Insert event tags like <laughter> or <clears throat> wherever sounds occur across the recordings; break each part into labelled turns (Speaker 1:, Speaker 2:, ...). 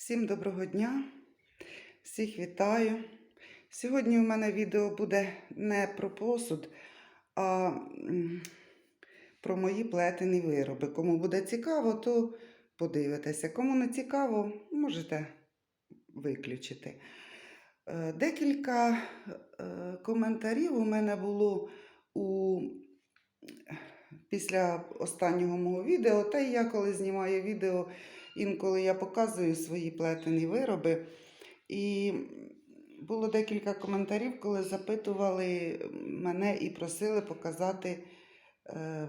Speaker 1: Всім доброго дня, всіх вітаю. Сьогодні у мене відео буде не про посуд, а про мої плетені вироби. Кому буде цікаво, то подивитеся. Кому не цікаво, можете виключити. Е, Декілька е, коментарів у мене було у після останнього мого відео, та й я коли знімаю відео, інколи я показую свої плетені вироби. І було декілька коментарів, коли запитували мене і просили показати е,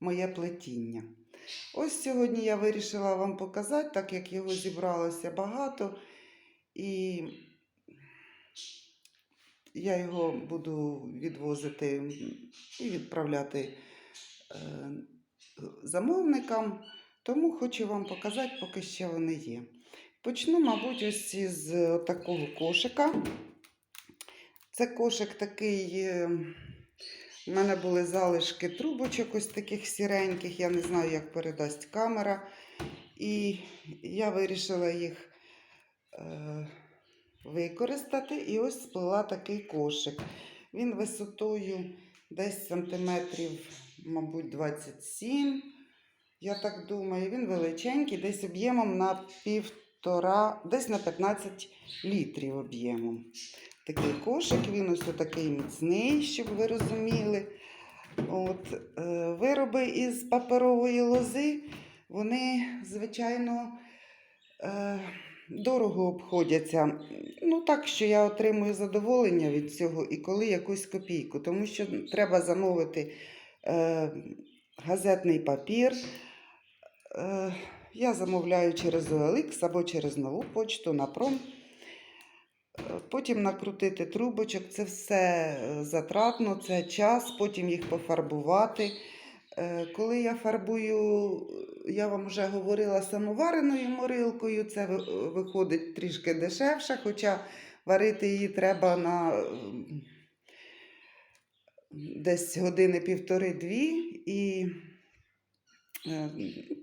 Speaker 1: моє плетіння. Ось сьогодні я вирішила вам показати, так як його зібралося багато. І я його буду відвозити і відправляти е, замовникам, тому хочу вам показати, поки ще вони є. Почну, мабуть, ось із такого кошика. Це кошик такий. е, У мене були залишки трубочок, ось таких сіреньких, я не знаю, як передасть камера. І я вирішила їх е, використати. І ось сплела такий кошик. Він висотою десь сантиметрів, мабуть, 27. Я так думаю, він величенький, десь об'ємом на півтора, десь на 15 літрів об'ємом. Такий кошик, він ось такий міцний, щоб ви розуміли. От, е, вироби із паперової лози, вони, звичайно, е, дорого обходяться. Ну, так, що я отримую задоволення від цього і коли якусь копійку, тому що треба замовити е, газетний папір. Е, я замовляю через OLX або через нову почту на пром. Е, Потім накрутити трубочок, це все е, затратно, це час, потім їх пофарбувати. Коли я фарбую, я вам вже говорила самовареною морилкою, це виходить трішки дешевше, хоча варити її треба на десь години півтори-дві.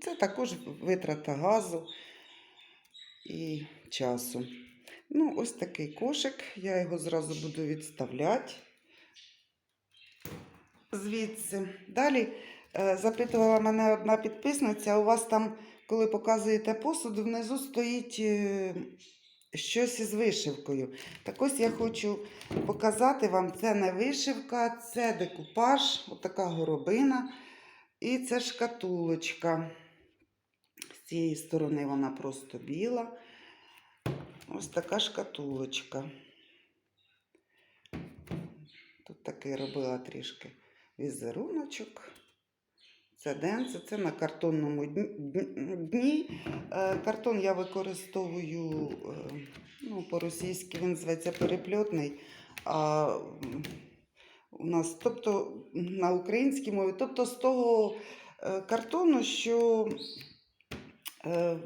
Speaker 1: Це також витрата газу і часу. Ну, ось такий кошик. Я його зразу буду відставляти звідси. Далі е, запитувала мене одна підписниця, у вас там, коли показуєте посуд, внизу стоїть е, щось із вишивкою. Так ось я хочу показати вам, це не вишивка, це декупаж, отака горобина. І це шкатулочка. З цієї сторони вона просто біла. Ось така шкатулочка. Тут такий робила трішки візеруночок. Це денце, це на картонному дні-. Е, Картон я використовую е, ну, по-російськи він зветься перепльотний. У нас, тобто на українській мові, тобто з того е, картону, що е,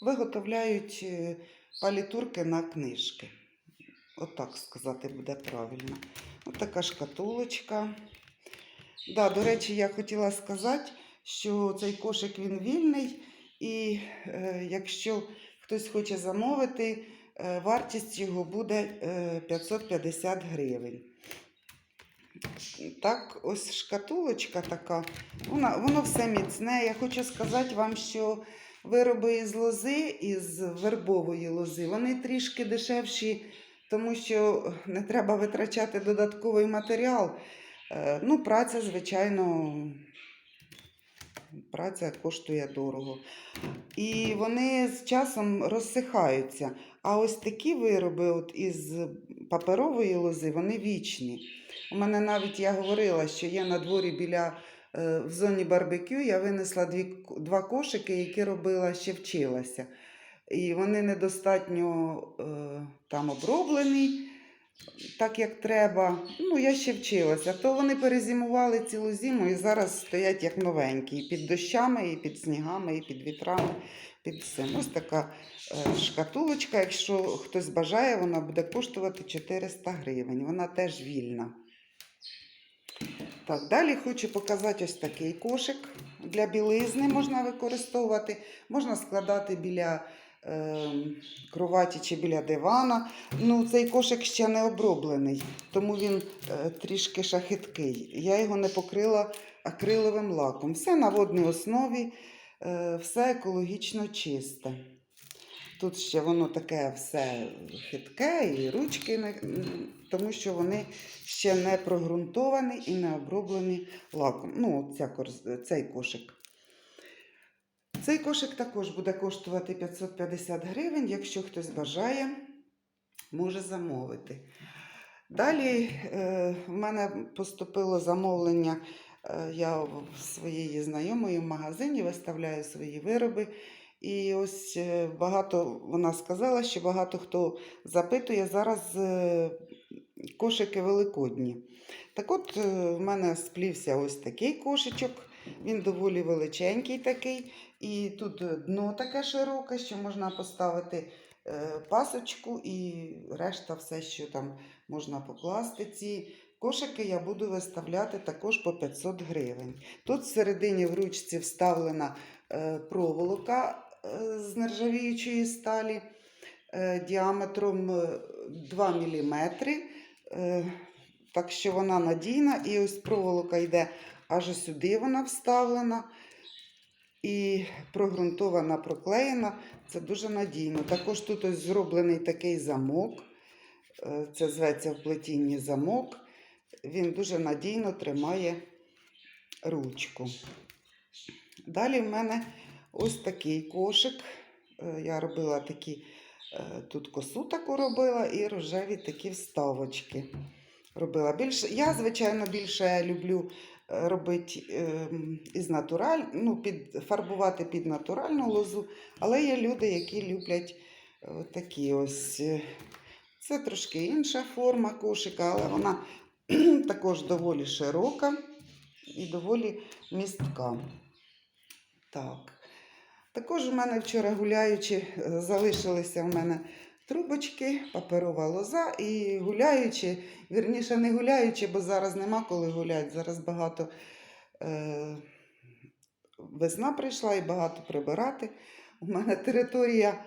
Speaker 1: виготовляють е, палітурки на книжки. Отак сказати буде правильно. Ось така шкатулочка. Да, до речі, я хотіла сказати, що цей кошик він вільний, і е, якщо хтось хоче замовити, е, вартість його буде е, 550 гривень. Так, ось шкатулочка така, вона, воно все міцне. Я хочу сказати вам, що вироби із лози, із вербової лози, вони трішки дешевші, тому що не треба витрачати додатковий матеріал. Е, Ну, праця, звичайно, праця коштує дорого. І вони з часом розсихаються. А ось такі вироби от із паперової лози, вони вічні. У мене навіть я говорила, що є на дворі біля е, в зоні барбекю, я винесла дві, два кошики, які робила ще вчилася. І вони недостатньо е, там оброблені, так як треба. Ну, я ще вчилася. То вони перезимували цілу зиму і зараз стоять як новенькі. І під дощами, і під снігами, і під вітрами, під всім. Ось така е, шкатулочка. Якщо хтось бажає, вона буде коштувати 400 гривень. Вона теж вільна. Так, далі хочу показати ось такий кошик. для білизни можна використовувати, можна складати біля кроваті чи біля дивана. Ну, цей кошик ще не оброблений, тому він е, трішки шахиткий. Я його не покрила акриловим лаком. Все на водній основі, е, все екологічно чисте. Тут ще воно таке все хитке і ручки, тому що вони ще не прогрунтовані і не оброблені лаком. Ну, ця, цей кошик. Цей кошик також буде коштувати 550 гривень. Якщо хтось бажає, може замовити. Далі е, в мене поступило замовлення. Е, я в своєї знайомої в магазині виставляю свої вироби. І ось е, багато вона сказала, що багато хто запитує зараз кошики великодні. Так от в мене сплівся ось такий кошечок. Він доволі величенький такий. І тут е, дно таке широке, що можна поставити е, пасочку і решта все, що там можна покласти. Ці кошики я буду виставляти також по 500 гривень. Тут всередині в ручці вставлена е, проволока з нержавіючої сталі діаметром е, 2 мм. Так що вона надійна. І ось проволока йде аж сюди вона вставлена. І прогрунтована, проклеєна. Це дуже надійно. Також тут ось зроблений такий замок. Е, Це зветься в плетінні замок. Він дуже надійно тримає ручку. Далі в мене ось такий кошик. Е, Я робила такі, е, тут косу таку робила і рожеві такі вставочки. Робила більше. Я, звичайно, більше люблю робити ем, із натураль, ну, під, фарбувати під натуральну лозу, але є люди, які люблять е, такі ось. е, Це трошки інша форма кошика, але вона <clears throat> також доволі широка і доволі містка. Так. Також у мене вчора гуляючи, е, залишилися в мене трубочки, паперова лоза і гуляючи, вірніше не гуляючи, бо зараз нема коли гуляти. Зараз багато е, весна прийшла і багато прибирати. У мене територія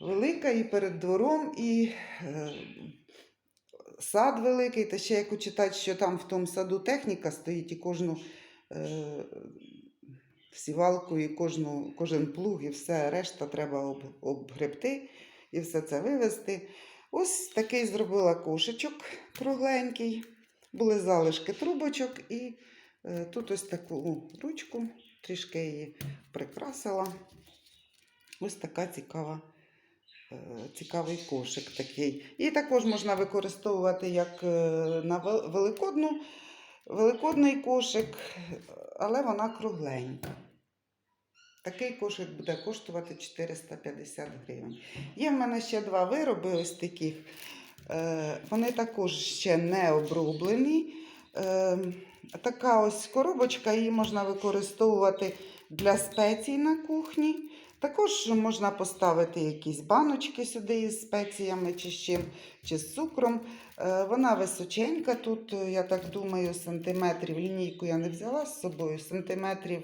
Speaker 1: велика і перед двором, і е, сад великий. Та ще як читати, що там в тому саду техніка стоїть і кожну. Е, сівалку і кожну, кожен плуг, і все решта треба об, обгребти і все це вивезти. Ось такий зробила кошечок кругленький. Були залишки трубочок, і е, тут ось таку ручку, трішки її прикрасила. Ось така цікава. е, Цікавий кошик такий. І також можна використовувати як е, на великодну, великодний кошик, але вона кругленька. Такий кошик буде коштувати 450 гривень. Є в мене ще два вироби ось таких. Е, Вони також ще не оброблені. Е, Така ось коробочка, її можна використовувати для спецій на кухні. Також можна поставити якісь баночки сюди із спеціями, чи з чим, чи з цукром. Е, Вона височенька. Тут, я так думаю, сантиметрів. Лінійку я не взяла з собою. Сантиметрів,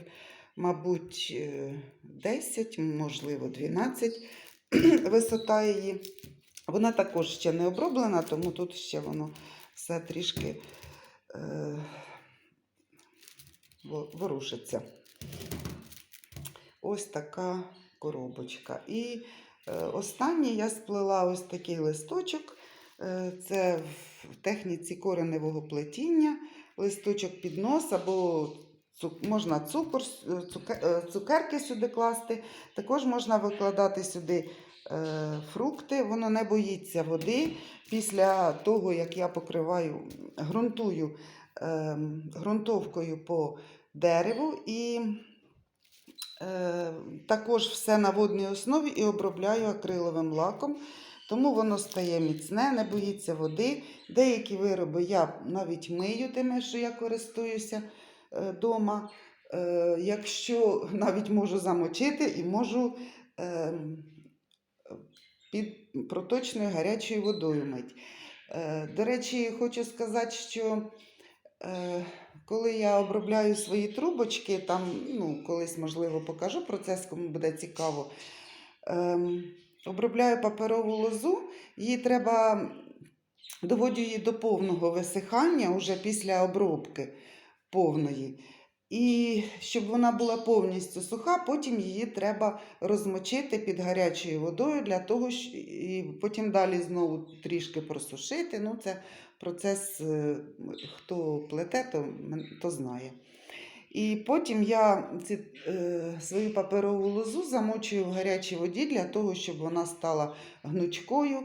Speaker 1: мабуть, е, 10, можливо, 12 <clears throat> висота її. Вона також ще не оброблена, тому тут ще воно все трішки е, ворушиться. Ось така коробочка. І е, останнє я сплела ось такий листочок. Е, це в техніці кореневого плетіння, листочок під нос або цу- можна цукор, е, цуке- е, цукерки сюди класти. Також можна викладати сюди е, фрукти, воно не боїться води. Після того, як я покриваю, ґрунтую е, ґрунтовкою по дереву і е, також все на водній основі і обробляю акриловим лаком. Тому воно стає міцне, не боїться води. Деякі вироби я навіть мию тими, що я користуюся вдома. Е, якщо <laughs> навіть можу замочити і можу е, під проточною гарячою водою мить. Е, до речі, хочу сказати, що е, коли я обробляю свої трубочки, там, ну, колись, можливо, покажу процес, кому буде цікаво. Ем, обробляю паперову лозу, її треба, доводю її до повного висихання уже після обробки повної. І щоб вона була повністю суха, потім її треба розмочити під гарячою водою для того, і потім далі знову трішки просушити. Ну, це процес, е, хто плете, то, то знає. І потім я ці, е, свою паперову лозу замочую в гарячій воді для того, щоб вона стала гнучкою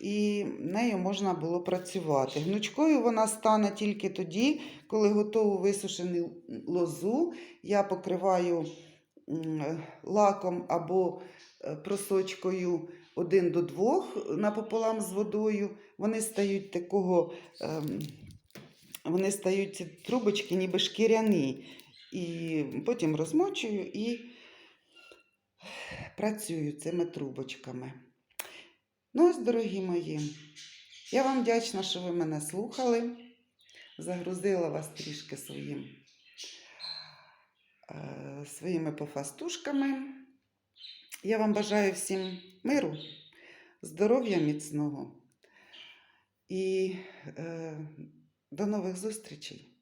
Speaker 1: і нею можна було працювати. Гнучкою вона стане тільки тоді, коли готову висушену лозу я покриваю е, лаком або е, просочкою 1 до 2 напополам з водою. Вони стають такого, ем, вони стають ці трубочки ніби шкіряні. І потім розмочую і працюю цими трубочками. Ну ось, дорогі мої, я вам вдячна, що ви мене слухали. Загрузила вас трішки своїм, е, своїми пофастушками. Я вам бажаю всім миру, здоров'я міцного і е, до нових зустрічей.